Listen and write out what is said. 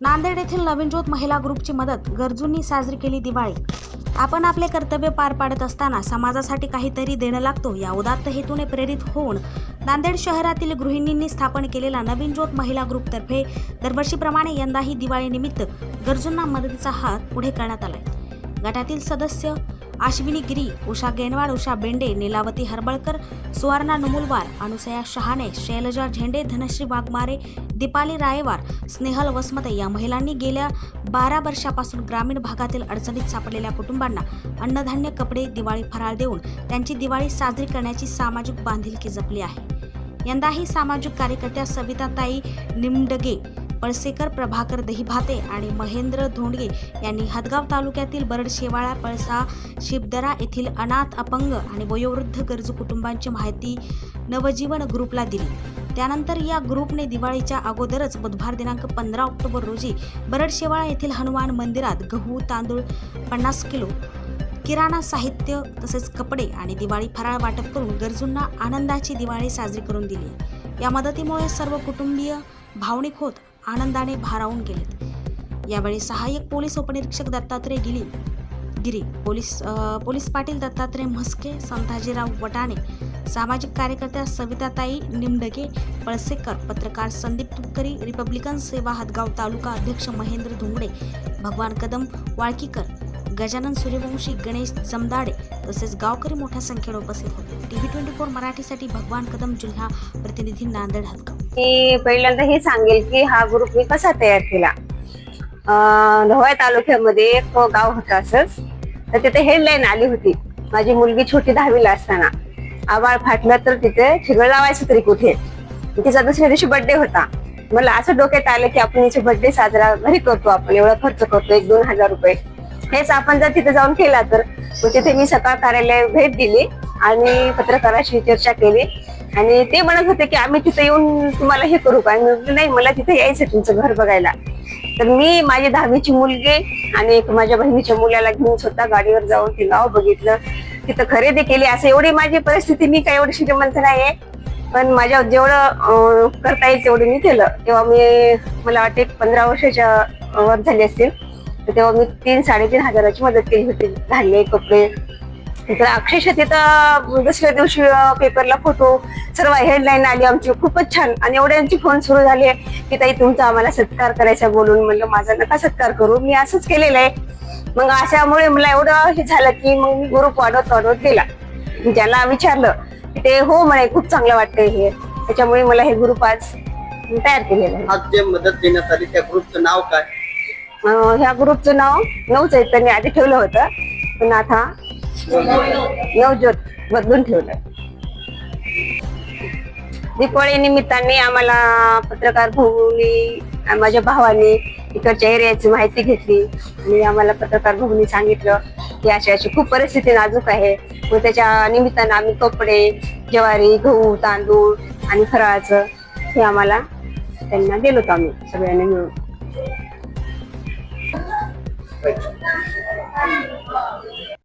नांदेड येथील नवीन ज्योत महिला ग्रुपची मदत गरजूंनी साजरी केली दिवाळी. आपण आपले कर्तव्य पार पाडत असताना समाजासाठी काहीतरी देणं लागतो या उदात्त हेतूने प्रेरित होऊन नांदेड शहरातील गृहिणींनी स्थापन केलेला नवीन ज्योत महिला ग्रुपतर्फे दरवर्षीप्रमाणे यंदाही दिवाळीनिमित्त गरजूंना मदतीचा हात पुढे करण्यात आलाय. गटातील सदस्य आश्विनी गिरी उषा गेनवाड उषा बेंडे नीलावती हरबळकर सुवर्णा नुमुलवार अनुसया शहाणे शैलजा झेंडे धनश्री वाघमारे दीपाली रायवार स्नेहल वसमते या महिलांनी गेल्या बारा वर्षापासून ग्रामीण भागातील अडचणीत सापडलेल्या कुटुंबांना अन्नधान्य कपडे दिवाळी फराळ देऊन त्यांची दिवाळी साजरी करण्याची सामाजिक बांधिलकी जपली आहे. यंदाही सामाजिक कार्यकर्त्या सविताताई निमडगे पळसेकर प्रभाकर दहिभाते आणि महेंद्र धोंडगे यांनी हदगाव तालुक्यातील बरड शेवाळा पळसा शिबदरा येथील अनाथ अपंग आणि वयोवृद्ध गरजू कुटुंबांची माहिती नवजीवन ग्रुपला दिली. त्यानंतर या ग्रुपने दिवाळीच्या अगोदरच बुधवार दिनांक पंधरा ऑक्टोबर रोजी बरडशेवाळा येथील हनुमान मंदिरात गहू तांदूळ पन्नास किलो किराणा साहित्य तसेच कपडे आणि दिवाळी फराळ वाटप करून गरजूंना आनंदाची दिवाळी साजरी करून दिली. या मदतीमुळे सर्व कुटुंबीय भावनिक होत आनंदाने भारावून गेलेत. यावेळी सहाय्यक पोलीस उपनिरीक्षक दत्तात्रय गिली गिरी पोलीस पोलीस पाटील दत्तात्रय म्हस्के संताजीराव वटाणे सामाजिक कार्यकर्त्या सविताताई निमडगे पळसेकर पत्रकार संदीप तुपकरी रिपब्लिकन सेवा हदगाव तालुका अध्यक्ष महेंद्र धुंगडे भगवान कदम वाळकीकर गजानन सूर्यवंशी गणेश जमदाडे तसेच गावकरी मोठ्या संख्येने उपस्थित होते. टी व्ही ट्वेंटी फोर मराठीसाठी भगवान कदम जिल्हा प्रतिनिधी नांदेड हदगाव. मी पहिल्यांदा हे सांगेल की हा ग्रुप मी कसा तयार केला. धवाय तालुक्यामध्ये एक गाव होतं असंच. तर तिथे हेडलाईन आली होती. माझी मुलगी छोटी दहावीला असताना. आवाळ फाटलं तर तिथे शिगळ लावायचं तरी कुठे? तिचा दुसऱ्या दिवशी बर्थडे होता. मला असं डोक्यात आलं की आपण हिचे बर्थडे साजरा घरी करतो आपण. एवढा खर्च करतो एक दोन हजार रुपये. हेच आपण जर तिथे जाऊन केला तर. तिथे मी सकाळ कार्यालय भेट दिली आणि पत्रकाराशी चर्चा केली. आणि ते म्हणत होते की आम्ही तिथे येऊन तुम्हाला हे करू काय म्हटलं, नाही मला तिथे यायचं तुमचं घर बघायला. तर मी माझी दहावीची मुलगी आणि एक माझ्या बहिणीच्या मुलाला घेऊन स्वतः गाडीवर जाऊन ते गाव बघितलं. तिथं खरेदी केली. असं एवढी माझी परिस्थिती मी काय एवढी श्रीमंत नाहीये. पण माझ्या जेवढं करता येईल तेवढं मी केलं. तेव्हा मी मला वाटते एक पंधरा वर्षाच्या वर झाली असतील. तेव्हा मी तीन साडेतीन हजाराची मदत केली होती. घालले कपडे तर अक्षरशः तिथं दुसऱ्या दिवशी पेपरला फोटो सर्व हेडलाईन आली आमची. खूपच छान. आणि एवढ्यांची फोन सुरू झाले की ताई तुमचा आम्हाला सत्कार करायचा बोलून. म्हणलं माझा नका सत्कार करू. मी असंच केलेलं आहे. मग अशामुळे मला एवढं हे झालं की मग मी ग्रुप वाढवत वाढवत गेला. ज्याला विचारलं की ते हो म्हणे खूप चांगलं वाटतंय हे. त्याच्यामुळे मला हे ग्रुप आज तयार केलेलं आहे. आज जे मदत देण्यात आली त्या ग्रुपचं नाव काय? अं, ह्या ग्रुपचं नाव नऊ चैतन्य आधी ठेवलं होतं. पण आता नवज्योत बदलून ठेवलं. दिपाळी निमित्ताने आम्हाला पत्रकार भाऊनी माझ्या भावाने इकडच्या एरियाची माहिती घेतली. आणि आम्हाला पत्रकार भाऊनी सांगितलं की अशी अशी खूप परिस्थिती नाजूक आहे. मग त्याच्या निमित्तानं आम्ही कपडे ज्वारी गहू तांदूळ आणि फराळाचं हे आम्हाला त्यांना गेलो होतो आम्ही सगळ्यांनी मिळून.